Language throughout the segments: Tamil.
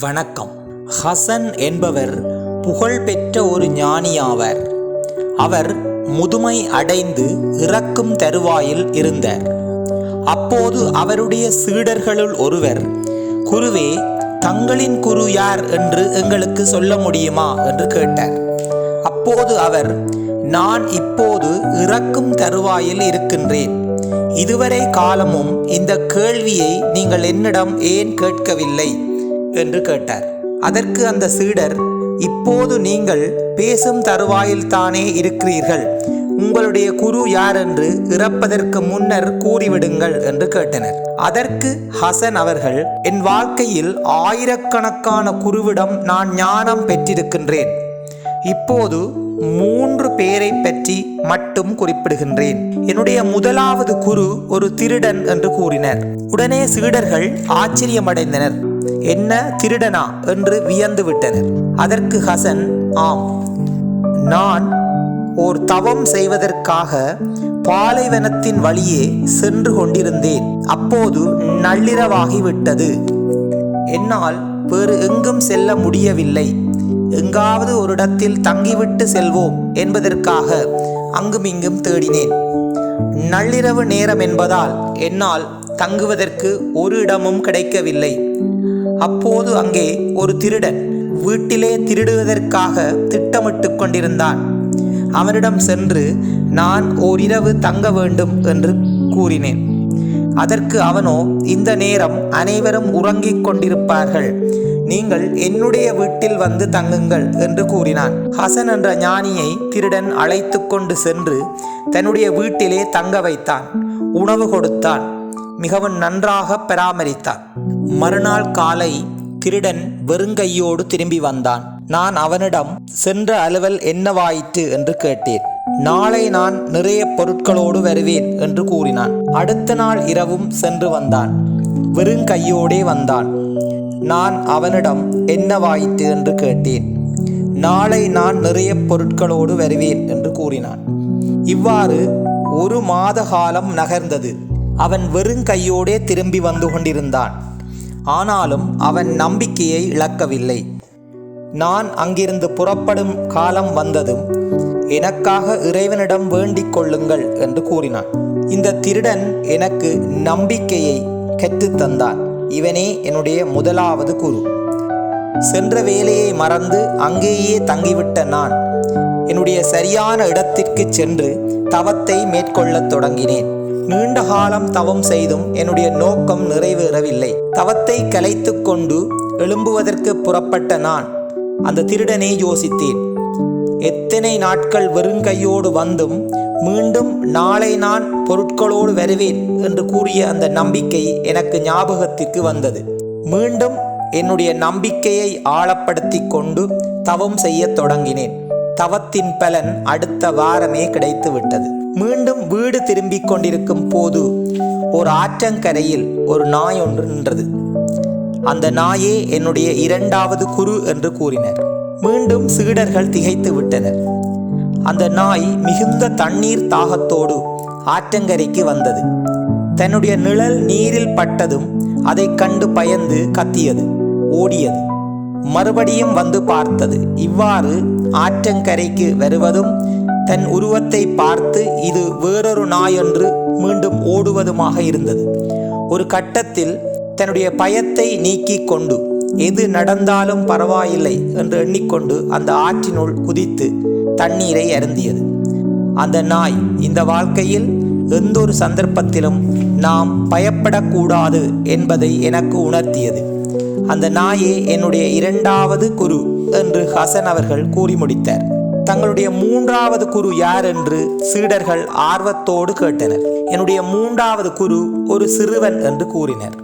வணக்கம். ஹசன் என்பவர் புகழ்பெற்ற ஒரு ஞானியாவர். அவர் முதுமை அடைந்து இறக்கும் தருவாயில் இருந்தார். அப்போது அவருடைய சீடர்களுள் ஒருவர் குருவே தங்களின் குரு யார் என்று எங்களுக்கு சொல்ல முடியுமா என்று கேட்டார். அப்போது அவர் நான் இப்போது இறக்கும் தருவாயில் இருக்கின்றேன். இதுவரை காலமும் இந்த கேள்வியை நீங்கள் என்னிடம் ஏன் கேட்கவில்லை? என்று கேட்டார். அதற்கு அந்த சீடர் இப்போது நீங்கள் பேசும் தருவாயில் தானே இருக்கிறீர்கள்? உங்களுடைய குரு யார் என்று இறப்பதற்கு முன்னர் கூறிவிடுங்கள் என்று கேட்டனர். அதற்கு ஹசன் அவர்கள் என் வாழ்க்கையில் ஆயிரக்கணக்கான குருவிடம் நான் ஞானம் பெற்றிருக்கின்றேன். இப்போது மூன்று பேரை பற்றி மட்டும் குறிப்பிடுகின்றேன். என்னுடைய முதலாவது குரு ஒரு திருடன் என்று கூறினர். உடனே சீடர்கள் ஆச்சரியமடைந்தனர். என்ன திருடனா? என்று வியந்து விட்டனர். அதற்கு ஹசன் ஆம் நான் ஓர் தவம் செய்வதற்காக பாலைவனத்தின் வழியே சென்று கொண்டிருந்தேன். அப்போது நள்ளிரவாகிவிட்டது என்னால் வேறு எங்கும் செல்ல முடியவில்லை. எங்காவது ஒரு இடத்தில் தங்கிவிட்டு செல்வோம் என்பதற்காக அங்குமிங்கும் தேடினேன். நள்ளிரவு நேரம் என்பதால் என்னால் தங்குவதற்கு ஒரு இடமும் கிடைக்கவில்லை. அப்போது அங்கே ஒரு திருடன் வீட்டிலே திருடுவதற்காக திட்டமிட்டு கொண்டிருந்தான். அவனிடம் சென்று நான் ஓரிரவு தங்க வேண்டும் என்று கூறினேன். அதற்கு அவனோ இந்த நேரம் அனைவரும் உறங்கிக் கொண்டிருப்பார்கள். நீங்கள் என்னுடைய வீட்டில் வந்து தங்குங்கள் என்று கூறினான். ஹசன் என்ற ஞானியை திருடன் அழைத்து கொண்டு சென்று தன்னுடைய வீட்டிலே தங்க வைத்தான். உணவு கொடுத்தான். மிகவும் நன்றாக பராமரித்தார். மறுநாள் காலை திருடன் வெறுங்கையோடு திரும்பி வந்தான். நான் அவனிடம் சென்ற அலுவல் என்னவாயிற்று என்று கேட்டேன் நாளை நான் நிறைய பொருட்களோடு வருவேன் என்று கூறினான். அடுத்த நாள் இரவும் சென்று வந்தான். வெறுங்கையோடே வந்தான். நான் அவனிடம் என்னவாயிற்று என்று கேட்டேன் நாளை நான் நிறைய பொருட்களோடு வருவேன் என்று கூறினான். இவ்வாறு ஒரு மாத காலம் நகர்ந்தது. அவன் வெறுங்கையோடே திரும்பி வந்து கொண்டிருந்தான். ஆனாலும் அவன் நம்பிக்கையை இழக்கவில்லை. நான் அங்கிருந்து புறப்படும் காலம் வந்ததும் எனக்காக இறைவனிடம் வேண்டிக் கொள்ளுங்கள் என்று கூறினான். இந்த திருடன் எனக்கு நம்பிக்கையை கற்றுத்தந்தான் இவனே என்னுடைய முதலாவது குரு. சென்ற வேலையை மறந்து அங்கேயே தங்கிவிட்ட நான் என்னுடைய சரியான இடத்திற்கு சென்று தவத்தை மேற்கொள்ளத் தொடங்கினேன். நீண்ட காலம் தவம் செய்தும் என்னுடைய நோக்கம் நிறைவேறவில்லை. தவத்தை கலைத்து கொண்டு எழும்புவதற்கு புறப்பட்ட நான் அந்த திருடனை யோசித்தேன். எத்தனை நாட்கள் வெறுங்கையோடு வந்தும் மீண்டும் நாளை நான் பொருட்களோடு வருவேன் என்று கூறிய அந்த நம்பிக்கை எனக்கு ஞாபகத்திற்கு வந்தது. மீண்டும் என்னுடைய நம்பிக்கையை ஆழப்படுத்தி கொண்டு தவம் செய்யத் தொடங்கினேன். தவத்தின் பலன் அடுத்த வாரமே கிடைத்து விட்டது மீண்டும் வீடு திரும்பிக் கொண்டிருக்கும் போது ஒரு ஆற்றங்கரையில் ஒரு நாய் ஒன்று நின்றது. அந்த நாயே என்னுடைய இரண்டாவது குரு என்று கூறினர். மீண்டும் சீடர்கள் திகைத்து விட்டனர். அந்த நாய் மிகுந்த தண்ணீர் தாகத்தோடு ஆற்றங்கரைக்கு வந்தது. தன்னுடைய நிழல் நீரில் பட்டதும் அதைக் கண்டு பயந்து கத்தியது ஓடியது. மறுபடியும் வந்து பார்த்தது. இவ்வாறு ஆற்றங்கரைக்கு வருவதும் தன் உருவத்தை பார்த்து இது வேறொரு நாய் என்று மீண்டும் ஓடுவதுமாக இருந்தது. ஒரு கட்டத்தில் தன்னுடைய பயத்தை நீக்கிக் கொண்டு எது நடந்தாலும் பரவாயில்லை என்று எண்ணிக்கொண்டு அந்த ஆற்றினுள் குதித்து தண்ணீரை அருந்தியது. அந்த நாய் இந்த வாழ்க்கையில் எந்த ஒரு சந்தர்ப்பத்திலும் நாம் பயப்படக்கூடாது என்பதை எனக்கு உணர்த்தியது. அந்த நாயே என்னுடைய இரண்டாவது குரு என்று ஹசன் அவர்கள் கூறி முடித்தார். தங்களுடைய மூன்றாவது குரு யார் என்று சீடர்கள் ஆர்வத்தோடு கேட்டனர். என்னுடைய மூன்றாவது குரு ஒரு சிறுவன் என்று கூறினர்.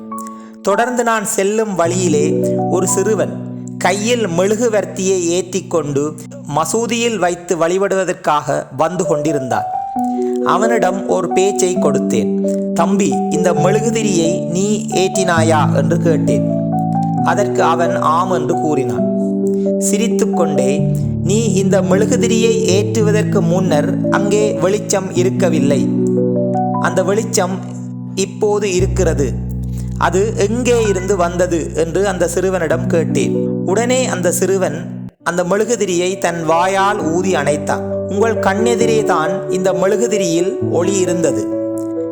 தொடர்ந்து நான் செல்லும் வழியிலே ஒரு சிறுவன் கையில் மெழுகுவர்த்தியை ஏற்றி கொண்டு மசூதியில் வைத்து வழிபடுவதற்காக வந்து கொண்டிருந்தான். அவனிடம் ஒரு பேச்சை கொடுத்தேன். தம்பி இந்த மெழுகுதிரியை நீ ஏற்றினாயா? என்று கேட்டேன். அதற்கு அவன் ஆம் என்று கூறினான். சிரித்துக்கொண்டே நீ இந்த மெழுகுதிரியை ஏற்றுவதற்கு முன்னர் அங்கே வெளிச்சம் இருக்கவில்லை. அந்த வெளிச்சம் இப்போது இருக்கிறது. அது எங்கே இருந்து வந்தது என்று அந்த சிறுவனிடம் கேட்டேன். உடனே அந்த சிறுவன் அந்த மெழுகுதிரியை தன் வாயால் ஊதி அணைத்தான். உங்கள் கண்ணெதிரே தான் இந்த மெழுகுதிரியில் ஒளி இருந்தது.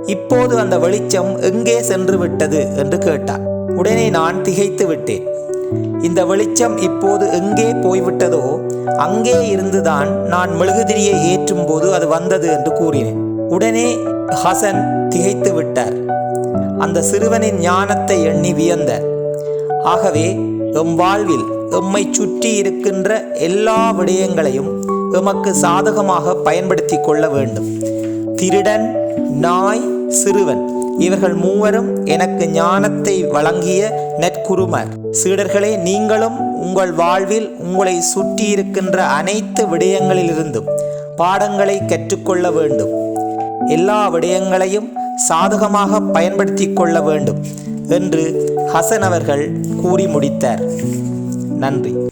இப்போது அந்த வெளிச்சம் எங்கே சென்று விட்டது என்று கேட்டார் உடனே நான் திகைத்து விட்டேன். இந்த வெளிச்சம் இப்போது எங்கே போய்விட்டதோ அங்கே இருந்துதான் நான் மெழுகுதிரியை ஏற்றும் போது அது வந்தது என்று கூறினேன். உடனே ஹசன் திகைத்து விட்டார். அந்த சிறுவனின் ஞானத்தை எண்ணி வியந்தார் ஆகவே எம் வாழ்வில் எம்மை சுற்றி இருக்கின்ற எல்லா விடயங்களையும் எமக்கு சாதகமாக பயன்படுத்தி கொள்ள வேண்டும். திருடன் நாய் சிறுவன். இவர்கள் மூவரும் எனக்கு ஞானத்தை வழங்கிய நற்குருமர். சீடர்களே நீங்களும் உங்கள் வாழ்வில் உங்களை சுற்றியிருக்கின்ற அனைத்து விடயங்களிலிருந்தும் பாடங்களை கற்றுக்கொள்ள வேண்டும். எல்லா விடயங்களையும் சாதகமாக பயன்படுத்தி கொள்ள வேண்டும் என்று ஹசன் அவர்கள் கூறி முடித்தார். நன்றி.